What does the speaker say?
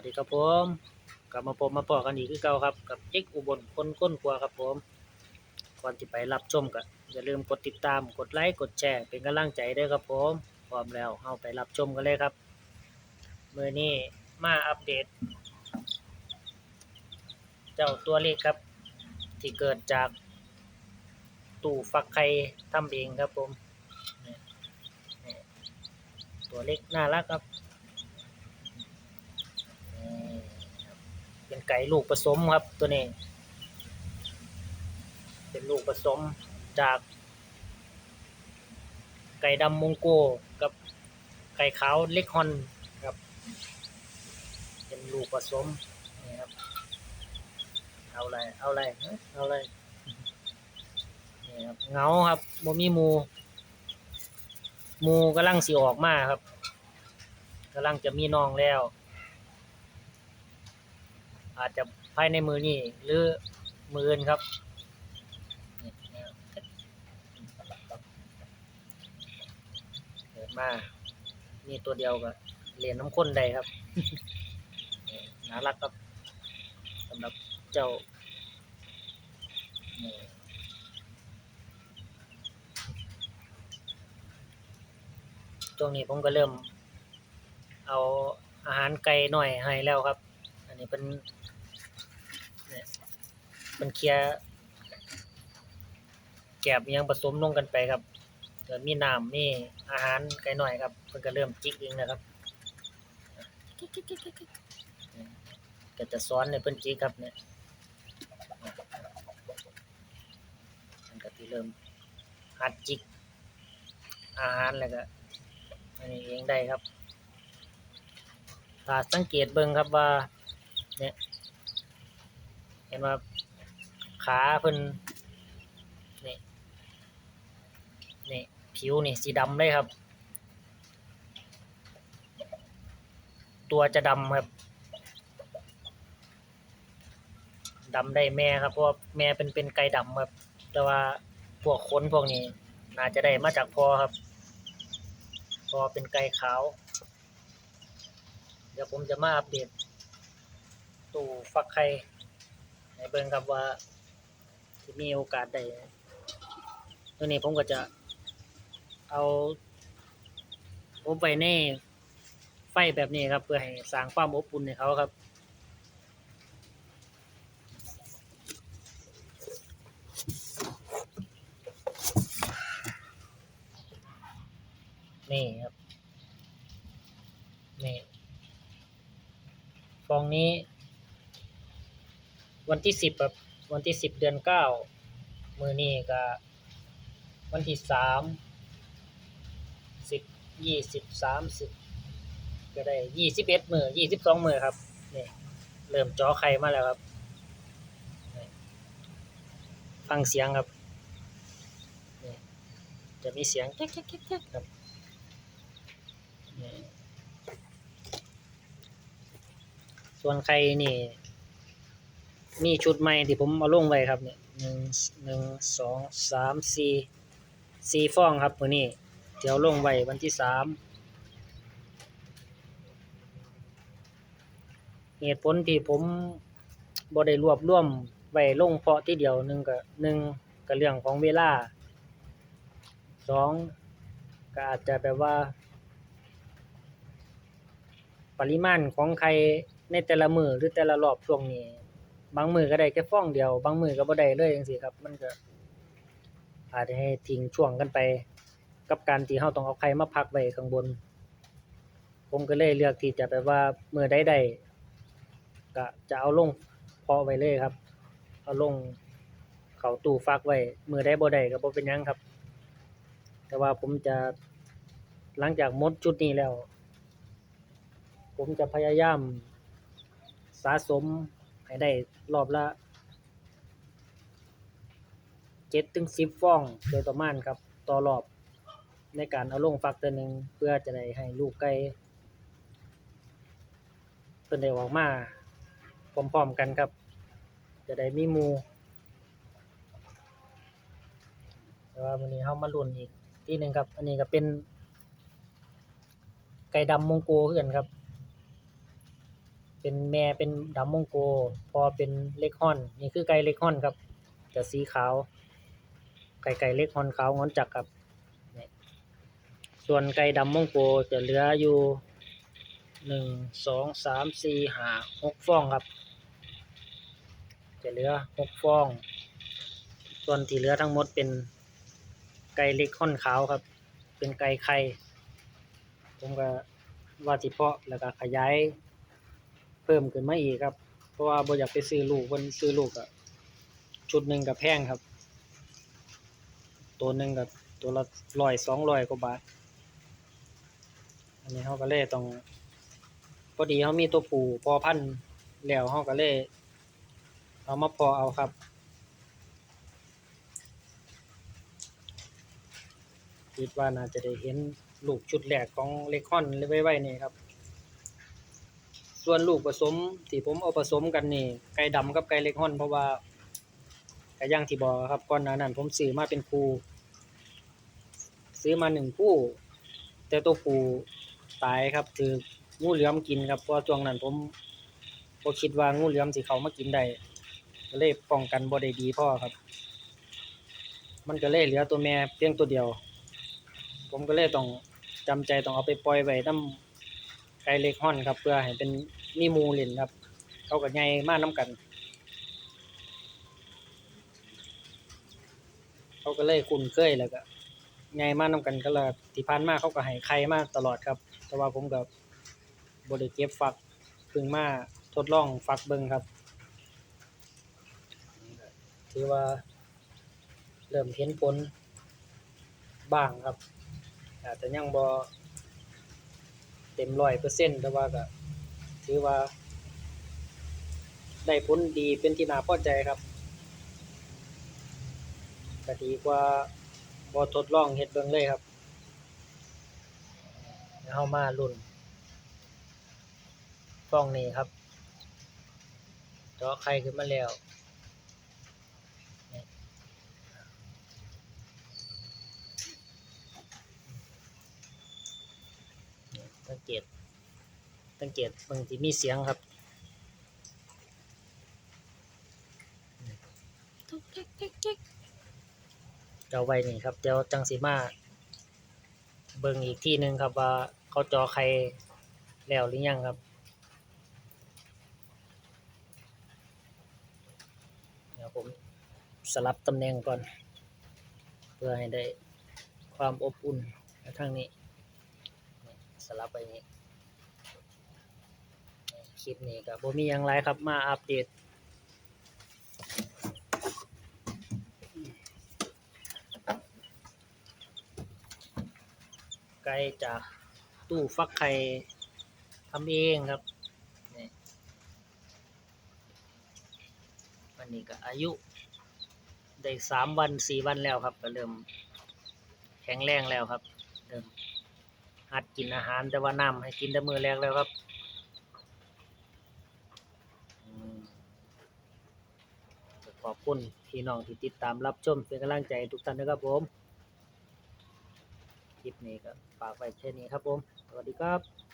วัสดีครับผมกลับมาพบมาพอกันอีกคือเก่าครับ กับเจ๊กอุบลคนค้นครัวครับผมก่อนที่ไปรับชมก็อย่าลืมกดติดตามกดไลค์กดแชร์เป็นกำลังใจด้วยครับผมพร้อมแล้วเฮาไปรับชมกันเลยครับเมื้อนี้มาอัปเดต เจ้าตัวเลขครับ ที่เกิดจากตู้ฟักไข่ทำเองครับผมตัวเล็กน่ารักครับ นี่ครับเป็น ไก่ลูกผสมครับตัวนี้ เป็นลูกผสมจาก ไก่ดำมงโกกับไก่ขาวเล็กฮอนครับ เป็นลูกผสมนี่ครับเอาอะไรเอาอะไรเอาอะไรนี่ครับเงาครับโมมีมูมูกำลังสิออกมาครับกำลังจะมีน้องแล้ว อาจจะภายในมือนี้หรือมืออื่นครับนี่นะครับเกิดมามีตัวเดียวก็เหรียญน้ำข้นใดครับน่ารักครับสำหรับเจ้านี่ช่วงนี้ผมก็เริ่ม เอาอาหารไก่หน่อยให้แล้วครับ อันนี้เป็น เป็นเคลียร์แกบยังผสมลงกันไปครับเดี๋ยวมีน้ำมีอาหารไก่หน่อยครับเพิ่นก็เริ่มจิกเองนะครับก็จะสอนในเพิ่นจิกครับเนี่ยมันก็ที่เริ่มหัดจิก อาหารแล้วก็อันนี้เองได้ครับถ้าสังเกตเบิ่งครับว่าเนี่ยเห็นว่า ขาเพิ่นนี่นี่ผิวนี่สีดำเลยครับ ตัวจะดำครับดำได้แม่ครับเพราะว่าแม่เป็นเป็นไก่ดำครับ แต่ว่าพวกขนพวกนี้ น่าจะได้มาจากพ่อครับพอเป็นไก่ขาว เดี๋ยวผมจะมาอัปเดตตู้ฟักไข่ให้เบิ่งครับว่า มีโอกาสได้ตัวนี้ผมก็จะเอาผมไปในไฟแบบนี้ครับ เพื่อให้สร้างความอบอุ่นให้เขาครับนี่ครับ นี่ฟองนี้ วันที่สิบครับ วันที่สิบเดือนเก้ามือนี้ก็วันที่สามสิบยี่สิบสามสิบก็ได้ยี่สิบเอ็ดมือยี่สิบสองมือครับนี่เริ่มจ่อไข่มาแล้วครับฟังเสียงครับจะมีเสียงแก๊กแก๊กแก๊กแก๊กครับนี่ส่วนไข่นี่ มีชุดใหม่ที่ผมเอาลงไว้ครับเนี่ยหนึ่งหนึ่งสองสามสี่สี่ฟองครับมื้อนี้เดี๋ยวลงไว้วันที่สามเหตุผลที่ผมบ่ได้รวบรวมไว้ลงเพาะที่เดียวหนึ่งก็หนึ่งก็เรื่องของเวลาสองก็อาจจะแบบว่า ปริมาณของไข่ในแต่ละมือหรือแต่ละรอบช่วงนี้ บางมือก็ได้แค่ฟองเดียว บางมือก็บ่ได้เลยจังซี่ครับ มันก็อาจจะให้ทิ้งช่วงกันไป กับการที่เราต้องเอาไข่มาพักไว้ข้างบน ผมก็เลยเลือกที่จะแบบว่ามือใดใดก็จะเอาลงเพาะไว้เลยครับ เอาลงเขาตู้ฟักไว้มือใดบ่ได้ก็บ่เป็นหยังครับ แต่ว่าผมจะหลังจากหมดจุดนี้แล้ว ผมจะพยายามสะสม ให้ได้รอบละเจ็ดถึงสิบฟองโดยประมาณครับ ต่อรอบในการเอาลงฟักตัวหนึ่งเพื่อจะได้ให้ลูกไก่เพิ่นได้ออกมาพร้อมๆกันครับ จะได้มีมูแต่ว่าวันนี้เฮามาลุ้นอีกที่หนึ่งครับ อันนี้ก็เป็นไก่ดำมงโกคือกันครับ เป็นแม่เป็นดำมงโกพอเป็นเล็กฮอน นี่คือไก่เล็กฮอนครับจะสีขาว ไก่ไก่เล็กฮอนขาวงอนจักครับนี่ส่วนไก่ดำมงโกจะเหลืออยู่หนึ่งสองสามสี่ห้าหกฟองครับ จะเหลือหกฟอง ส่วนที่เหลือทั้งหมดเป็นไก่เล็กค่อนขาวครับ เป็นไก่ไข่ผมก็ว่าสิเพาะแล้วก็ขยาย เพิ่มขึ้นมาอีกครับ เพราะว่าบ่อยากไปซื้อลูกเพิ่นซื้อลูกก็ชุดหนึ่งก็แพงครับ ตัวหนึ่งก็ตัวละ100 200กว่าบาท อันนี้เฮาก็เลยต้องพอดีเฮามีตัวผูพอพันแล้วเฮาก็เลยเอามาพอเอาครับคิดว่าน่าจะได้เห็นลูกชุดแรกของเลคอนไว้ๆนี่ครับ ส่วนลูกผสมที่ผมเอาผสมกันนี่ไก่ดำกับไก่เล็กฮอนเพราะว่าไก็อย่างที่บอกครับก่อนหน้านั้นผมซื้อมาเป็นคู่ซื้อมาหนึ่งคู่ แต่ตัวผู้ตายครับถืองูเหลือมกินครับเพราะช่วงนั้นผมบ่คิดว่างูเหลือมสิเขามากินได้ก็เลยป้องกันบ่ได้ดีพ่อครับ มันก็เลยเหลือตัวแม่เพียงตัวเดียว ผมก็เลยต้องจำใจต้องเอาไปปล่อยไว้นำไก่เล็กฮ้อนครับ เพื่อให้เป็น มีมูเล่นครับ เขาก็ใหญ่มานํกัน เขาก็เลยคุ้นเคยแล้วก็ใหญ่มานํกันก็เลยที่ผ่านมาเขาก็ให้ไข่มาตลอดครับ แต่ว่าผมก็บ่ได้เก็บฟักพิ่งมาทดลองฟักเบิ่งครับ ถือว่า เริ่มเห็นผลบ้างครับอาจจะยังบ่เต็ม100%แต่ว่าก็ ถือว่า ได้ผลดีเป็นที่น่าพอใจครับก็ดีกว่าบ่ทดลองเฮ็ดเบิ่งเลยครับเดี๋ยวเฮามาลุ้นฟองนี้ครับเจาะไข่ขึ้นมาแล้วสังเกต สังเกตเบิ่งที่มีเสียงครับเจ้าไว้นี่ครับเดี๋ยวจังสิมา เบิ่งอีกที่หนึ่งครับว่าเขาเจอใครแล้วหรือยังครับเดี๋ยวผมสลับตำแหน่งก่อน เพื่อให้ได้ความอบอุ่นทางนี้นี่สลับไปอย่างนี้นี่ คลิปนี้ก็บ่มีหยังไรครับมาอัปเดตไกลจากตู้ฟักไข่ทำเองครับนี่วันนี้ก็อายุ ได้สามวันสี่วันแล้วครับ ก็เริ่มแข็งแรงแล้วครับเริ่มหัดกินอาหารแต่ว่าน้ำให้กินแต่มือแรกแล้วครับอืมข อบคุณพี่น้องที่ติดตามรับชมเป็นกำลังใจทุกท่านนะครับผม คลิปนี้ก็ฝากไว้แค่นี้ครับผม สวัสดีครับ